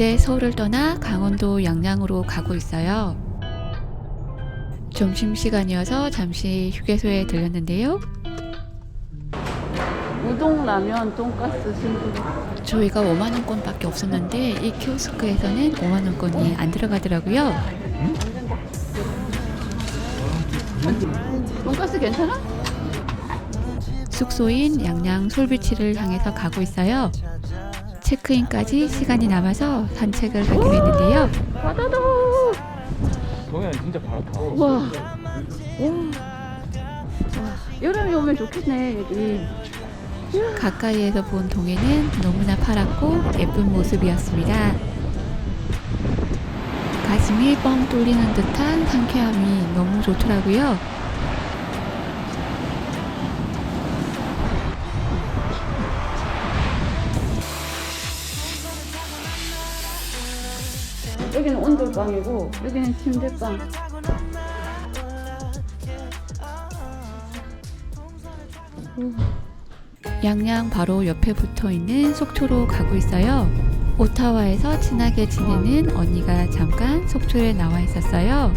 이제 서울을 떠나 강원도 양양으로 가고 있어요. 점심시간이어서 잠시 휴게소에 들렸는데요. 우동, 라면, 돈가스, 순두부. 저희가 5만 원권밖에 없었는데 이 키오스크에서는 5만 원권이 안 들어가더라고요. 돈가스 괜찮아? 숙소인 양양 솔비치를 향해서 가고 있어요. 체크인까지 시간이 남아서 산책을 하기로 했는데요. 바다다. 동해안 진짜 바랗다. 와. 와. 여름에 오면 좋겠네, 여기. 가까이에서 본 동해는 너무나 파랗고 예쁜 모습이었습니다. 가슴이 뻥 뚫리는 듯한 상쾌함이 너무 좋더라고요. 온돌방이고, 여기는 침대방. 양양 바로 옆에 붙어 있는 속초로 가고 있어요. 오타와에서 친하게 지내는 언니가 잠깐 속초에 나와 있었어요.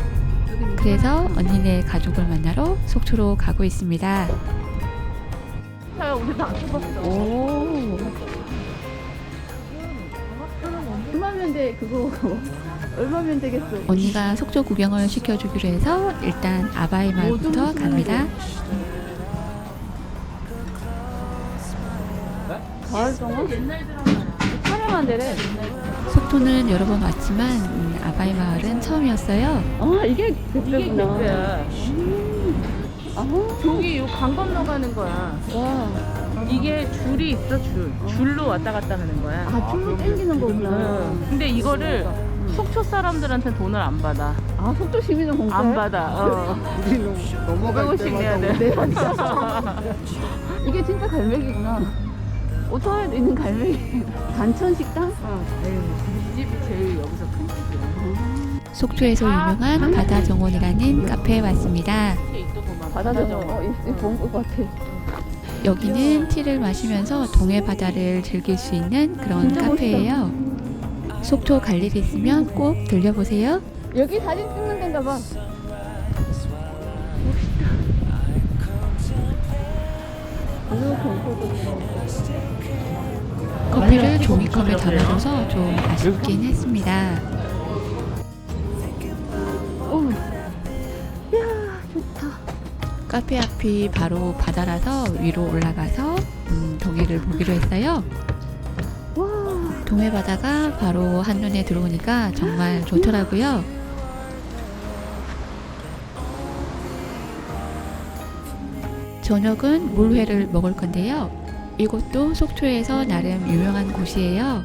그래서 언니네 가족을 만나러 속초로 가고 있습니다. 자, 우리 다 오. 얼마면 돼, 그거. 얼마면 되겠어. 언니가 속초 구경을 시켜주기로 해서 일단 아바이 마을부터 갑니다. 가을 동안? 촬영한 데래. 속초는 여러 번 왔지만 음, 아바이 마을은 처음이었어요. 아, 이게 이게 그때구나. 그거야. 아, 저기 요 강 건너가는 거야. 와. 이게 줄이 있어 줄. 줄로 왔다 갔다 하는 거야. 아, 줄로 땡기는 거구나. 응. 근데 이거를 속초 사람들한테 돈을 안 받아. 아, 속도 시민은 공짜해? 안 받아. 어. 넘어갈 500원씩 내야 돼. 네, 이게 진짜 갈매기구나. 오토바이도 있는 갈매기. 단천 식당? 어. 에이, 이 집이 제일 여기서 큰 집이야. 속초에서 유명한 바다 정원이라는 카페에 왔습니다. 이게 있더구만. 바다죠. 어, 이, 이 좋은 것 같아. 여기는 티를 마시면서 동해 바다를 즐길 수 있는 그런 카페예요. 속초 갈 일 있으면 꼭 들려보세요. 여기 사진 찍는 데인가 봐. 커피를 종이컵에 담아줘서 좀 아쉽긴 했습니다. 오. 이야, 좋다. 카페 앞이 바로 바다라서 위로 올라가서 음, 동해를 보기로 했어요. 와. 동해 바다가 바로 한눈에 들어오니까 정말 좋더라고요. 저녁은 물회를 먹을 건데요. 이곳도 속초에서 나름 유명한 곳이에요.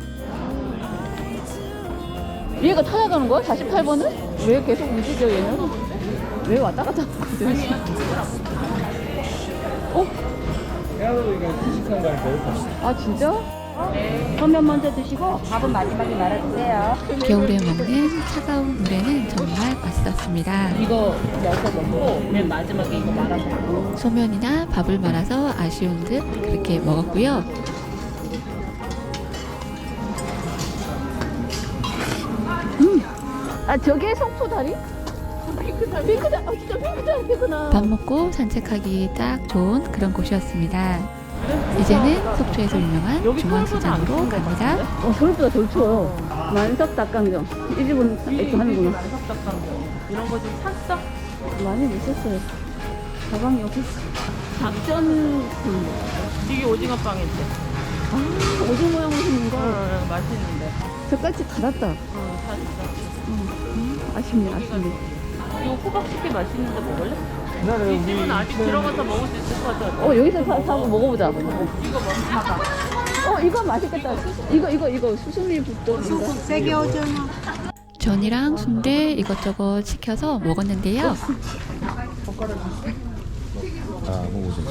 얘가 찾아가는 거야? 48번을? 왜 계속 움직여 얘는? 왜 왔다 갔다 하거든? 어? 해안도이가 시식한 거 아니까 여기 아 진짜? 소면 먼저 드시고 밥은 마지막에 말아 주세요. 겨울에 먹는 차가운 물회는 정말 맛있었습니다. 이거 넣어서 먹고 맨 마지막에 이거 말아 먹고. 소면이나 밥을 말아서 아쉬운 듯 그렇게 먹었고요. 아 저게 속초 다리? 핑크다리. 핑크다리. 아 진짜 핑크다리구나. 밥 먹고 산책하기 딱 좋은 그런 곳이었습니다. 이제는 속초에서 유명한 중앙시장으로 갑니다. 어 서울보다 덜 추워. 만석 닭강정. 이 집은 이렇게 하는구나. 만석 닭강정. 이런 거 좀 샀어? 많이 있었어요. 가방이 있어. 작전 음. 이게 오징어 빵인데. 아 오징어 모양으로 생긴 거. 어, 맛있는데. 젓갈집 닫았다. 어, 샀어. 음, 아쉽네 아쉽네. 이거 호박식이 맛있는데 먹을래? 옛날에 이 집은 아직 들어가서 먹을 수 있을 것 같아. 어 여기서 사, 사고 먹어보자. 이거 먼저 사봐. 어 이거 맛있겠다. 이거 이거 이거 수수미 붓떡인가? 전이랑 순대 이것저것 시켜서 먹었는데요. 아, 먹어보자.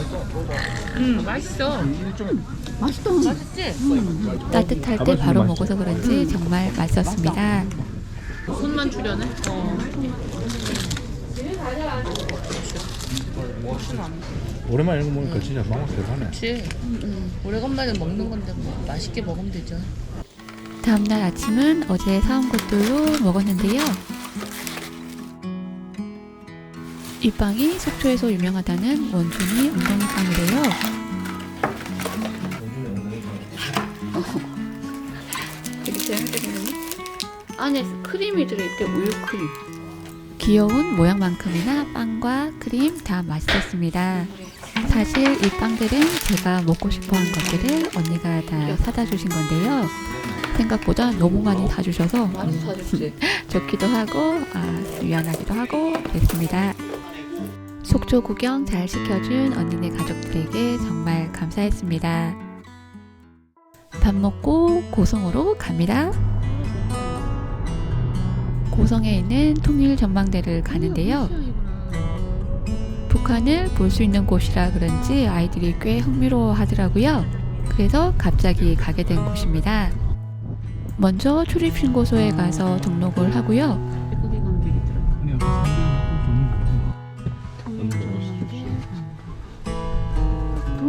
음, 맛있어. 맛있다. 맛있지? 따뜻할 때 바로 먹어서 그런지 정말 맛있었습니다. 손만 출연해? 어. 오랜만에 이런 거 보니까 진짜 망고 대단해. 그치. 오래간만에 먹는 건데 뭐 맛있게 먹으면 되죠. 다음날 아침은 어제 사온 것들로 먹었는데요. 이 빵이 속초에서 유명하다는 원준이 엉덩이 빵이래요. 되게 재밌게 생겼네. 안에 크림이 들어있대, 우유 크림. 귀여운 모양만큼이나 빵과 크림 다 맛있었습니다. 사실 이 빵들은 제가 먹고 싶어 한 것들을 언니가 다 사다 주신 건데요. 생각보다 너무 많이 사주셔서. 좋기도 하고 아, 미안하기도 하고 그랬습니다. 속초 구경 잘 시켜준 언니네 가족들에게 정말 감사했습니다. 밥 먹고 고성으로 갑니다. 고성에 있는 통일 전망대를 가는데요. 북한을 볼 수 있는 곳이라 그런지 아이들이 꽤 흥미로워 하더라고요. 그래서 갑자기 가게 된 곳입니다. 먼저 출입신고소에 가서 등록을 하고요.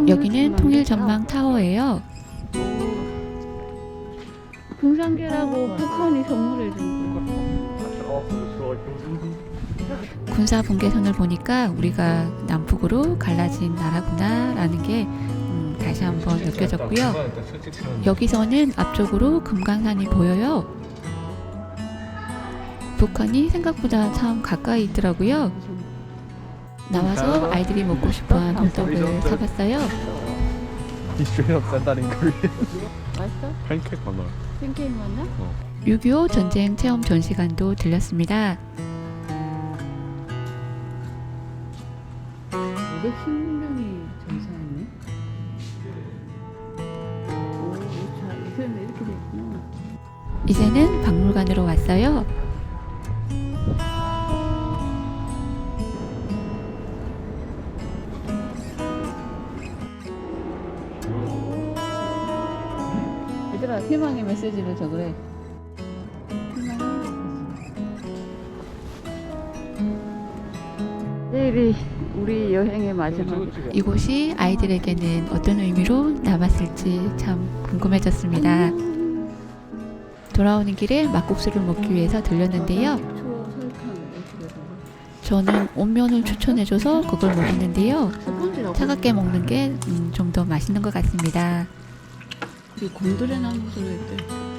여기는 통일 전망 타워예요. 풍산계라고 북한이 선물해 준 거. 군사 분계선을 보니까 우리가 남북으로 갈라진 나라구나라는 게 음, 다시 한번 느껴졌고요. 여기서는 앞쪽으로 금강산이 보여요. 북한이 생각보다 참 가까이 있더라고요. 나와서 아이들이 먹고 싶어한 핫도그를 사봤어요. He straight up said that in Korean. 맛있어? 팬케이크 하나. 팬케이크 맞나? 6.25 전쟁 체험 전시관도 들렸습니다. 516명이 전사했네. 오, 이제는 이렇게 박물관으로 왔어요. 얘들아, 희망의 메시지를 적으래. 여행의 마지막. 이곳이 아이들에게는 어떤 의미로 남았을지 참 궁금해졌습니다. 돌아오는 길에 막국수를 먹기 위해서 들렸는데요. 저는 온면을 추천해줘서 그걸 먹었는데요. 차갑게 먹는 게 좀 더 맛있는 것 같습니다. 이 곤드레 나무 소리 때.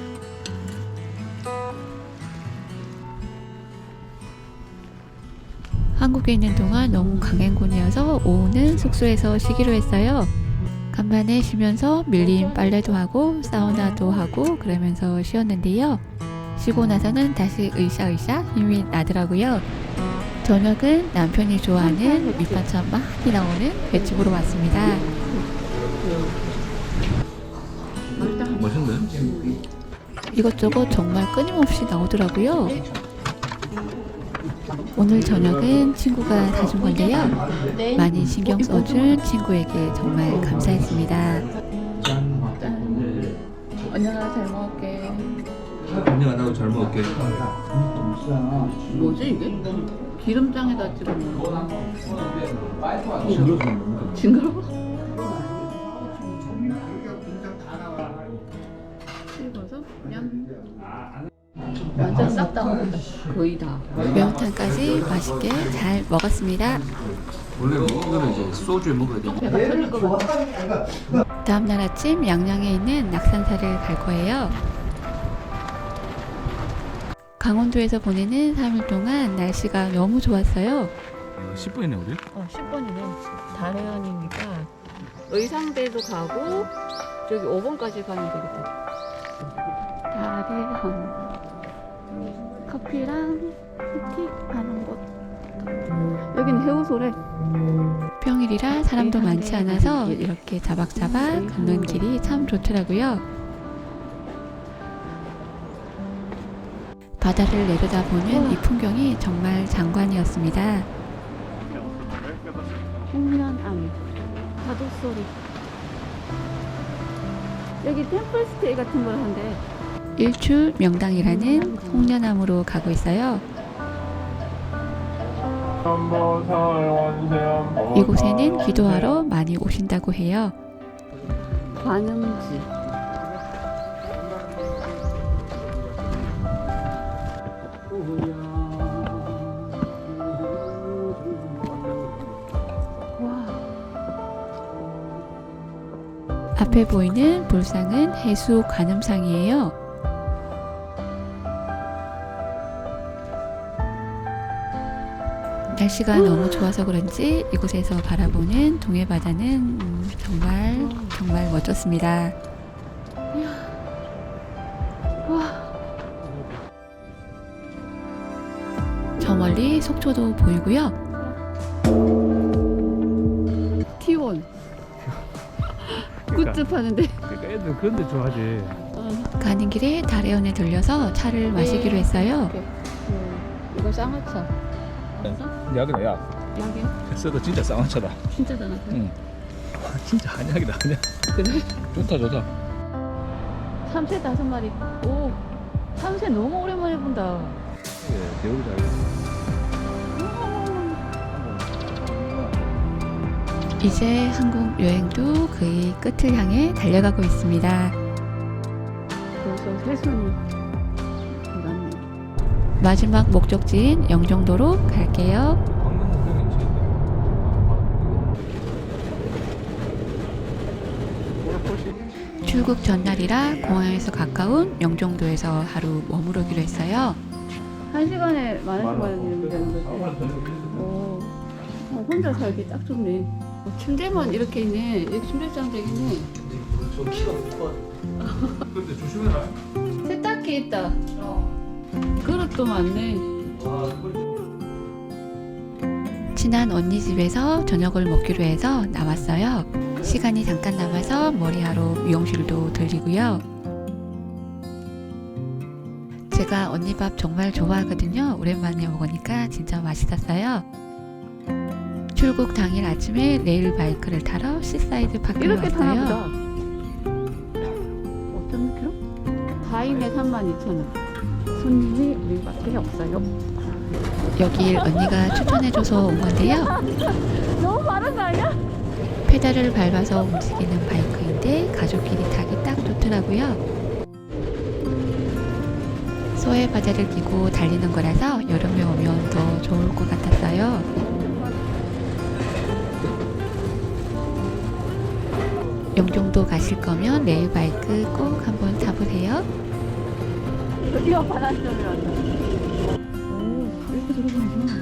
한국에 있는 동안 너무 강행군이어서 오후는 숙소에서 쉬기로 했어요. 간만에 쉬면서 밀린 빨래도 하고 사우나도 하고 그러면서 쉬었는데요. 쉬고 나서는 다시 으쌰으쌰 힘이 나더라고요. 저녁은 남편이 좋아하는 밑반찬 많이 나오는 횟집으로 왔습니다. 맛있네. 이것저것 정말 끊임없이 나오더라고요. 오늘 저녁은 친구가 사준 건데요. 많이 신경 써준 친구에게 정말 감사했습니다. 짠. 언니가 잘 먹을게. 언니가 나도 잘 먹을게. 뭐지 이게? 기름장에다 찍어 먹는 거. 징그러워. 징그러워? 완전 싹다 먹었다. 거의 다. 매운탕까지 맛있게 잘 먹었습니다. 원래 이거는 이제 소주에 먹어야 돼. 배가 터질 것 같아. 다음날 아침 양양에 있는 낙산사를 갈 거예요. 강원도에서 보내는 3일 동안 날씨가 너무 좋았어요. 10분이네 우리. 어, 10번이네. 달해안이니까 의상대도 가고 저기 5번까지 가면 되겠다. 달해안. 커피랑 티 하는 곳. 여기는 해우소래. 평일이라 사람도 많지 않아서 이렇게 자박자박 걷는 길이 참 좋더라고요. 바다를 내려다보는 이 풍경이 정말 장관이었습니다. 홍련암. 파도 소리. 여기 템플스테이 같은 걸 한대. 일출 명당이라는 홍련암으로 가고 있어요. 이곳에는 기도하러 많이 오신다고 해요. 관음지. 와, 앞에 보이는 불상은 해수 관음상이에요. 날씨가 너무 좋아서 그런지 이곳에서 바라보는 동해 바다는 음, 정말 정말 멋졌습니다. 저 멀리 속초도 보이고요. T1. 굿즈 파는데. 그러니까 애들 그런 데 좋아하지. 가는 길에 다래원에 들려서 차를 마시기로 했어요. 음, 이거 쌍화차. 약이다 약. 약이 써도 진짜 쌍화차다. 진짜 잖아 응. 아, 진짜 한약이다 한약. 그래? 좋다 좋다. 참새 다섯 마리. 오, 참새 너무 오랜만에 본다. 예, 배우를 잘. 이제 한국 여행도 거의 끝을 향해 달려가고 있습니다. 벌써 새순이. 마지막 목적지인 영종도로 갈게요. 출국 전날이라 공항에서 가까운 영종도에서 하루 머무르기로 했어요. 한 시간에 만 원씩 받는 되는 거지. 오, 어, 혼자 살기 딱 좋네. 어, 침대만 이렇게 있네. 이렇게 침대장 해. 저 키가 커. 근데 조심해라. 세탁기 있다. 그릇도 많네. 친한 언니 집에서 저녁을 먹기로 해서 나왔어요. 시간이 잠깐 남아서 머리하러 미용실도 들리고요. 제가 언니 밥 정말 좋아하거든요. 오랜만에 먹으니까 진짜 맛있었어요. 출국 당일 아침에 레일 바이크를 타러 시사이드 타나 왔어요. 어떤 킬로? 4인에 32,000원. 손님이 우리밖에 없어요. 여길 언니가 추천해줘서 온 건데요. 너무 많은 거 아니야? 페달을 밟아서 움직이는 바이크인데 가족끼리 타기 딱 좋더라고요. 소해 바자를 끼고 달리는 거라서 여름에 오면 더 좋을 것 같았어요. 영종도 가실 거면 레일 바이크 꼭 한번 타보세요. 드디어 바닷속을 왔다. 오, 이렇게 들어가는구나.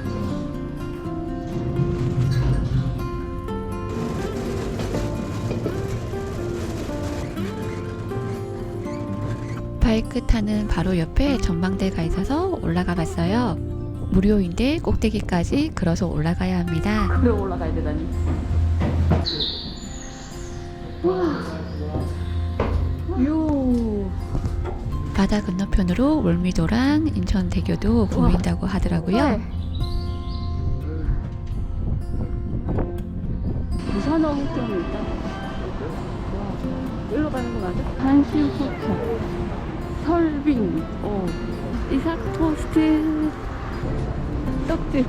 바이크 타는 바로 옆에 전망대가 있어서 올라가 봤어요. 무료인데 꼭대기까지 걸어서 올라가야 합니다. 그래 올라가야 되다니. 바다 건너편으로 월미도랑 인천대교도 보인다고 하더라고요. 부산 어묵점이 있다. 와. 일로 가는 거 맞아? 한신포차. 설빙. 오. 이삭 토스트. 떡집.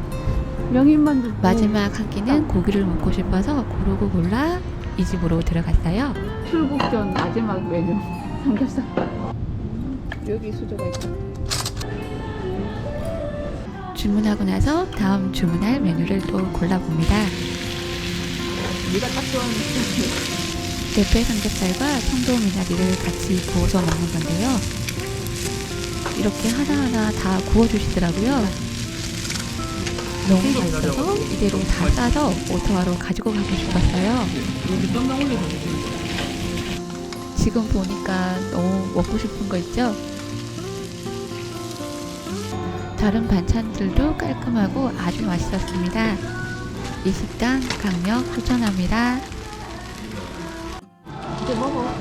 명인만두. 마지막 한 끼는 고기를 먹고 싶어서 고르고 골라 이 집으로 들어갔어요. 출국 전 마지막 메뉴. 삼겹살. 여기 수저가 있다. 주문하고 나서 다음 주문할 메뉴를 또 골라봅니다. 네가 딱 좋아하는 대패 삼겹살과 청도 미나리를 같이 구워서 먹는 건데요. 이렇게 하나하나 다 구워주시더라고요. 너무 맛있어서 이대로 다 싸서 오타와로 가지고 가고 싶었어요. 지금 보니까 너무 먹고 싶은 거 있죠? 다른 반찬들도 깔끔하고 아주 맛있었습니다. 이 식당 강력 추천합니다. 이제 먹어.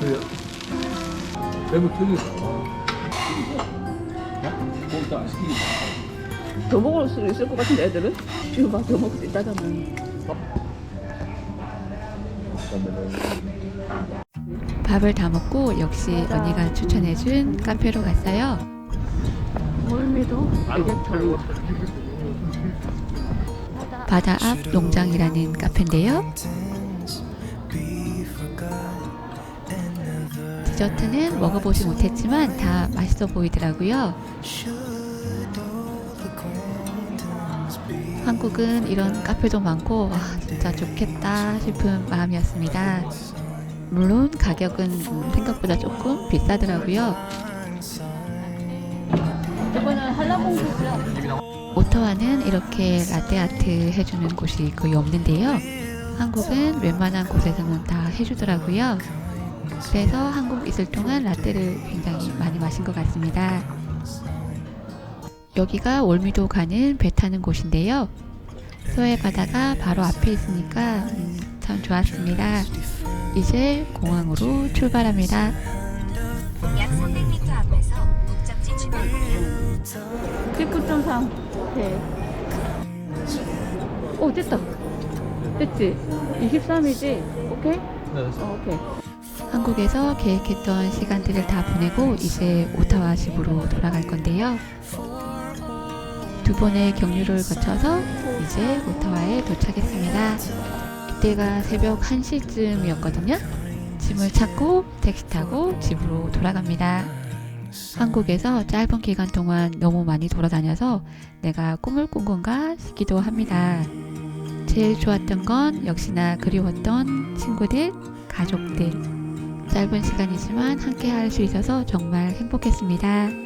그래요. 배부 시키니까. 더 먹을 수도 있을 것 같은데 애들은? 지금 봐, 더 먹을 수 있다잖아. 밥을 다 먹고 역시 언니가 추천해준 카페로 갔어요. 멀미도. 바다 앞 농장이라는 카페인데요. 디저트는 먹어보지 못했지만 다 맛있어 보이더라고요. 한국은 이런 카페도 많고 와 진짜 좋겠다 싶은 마음이었습니다. 물론 가격은 음, 생각보다 조금 비싸더라고요. 이거는 한라봉구죠. 오타와는 이렇게 라떼아트 해주는 곳이 거의 없는데요. 한국은 웬만한 곳에서는 다 해주더라고요. 그래서 한국 있을 동안 라떼를 굉장히 많이 마신 것 같습니다. 여기가 월미도 가는 배 타는 곳인데요. 서해 바다가 바로 앞에 있으니까 음, 참 좋았습니다. 이제 공항으로 출발합니다. 약 300m 앞에서 목적지 주변 19.3. 오케이. 오, 됐다. 됐지? 23이지? 오케이? 네. 어, 오케이. 한국에서 계획했던 시간들을 다 보내고 이제 오타와 집으로 돌아갈 건데요. 두 번의 경유를 거쳐서 이제 오타와에 도착했습니다. 이때가 새벽 1시쯤이었거든요. 짐을 찾고 택시 타고 집으로 돌아갑니다. 한국에서 짧은 기간 동안 너무 많이 돌아다녀서 내가 꿈을 꾼 건가 싶기도 합니다. 제일 좋았던 건 역시나 그리웠던 친구들, 가족들, 짧은 시간이지만 함께 할 수 있어서 정말 행복했습니다.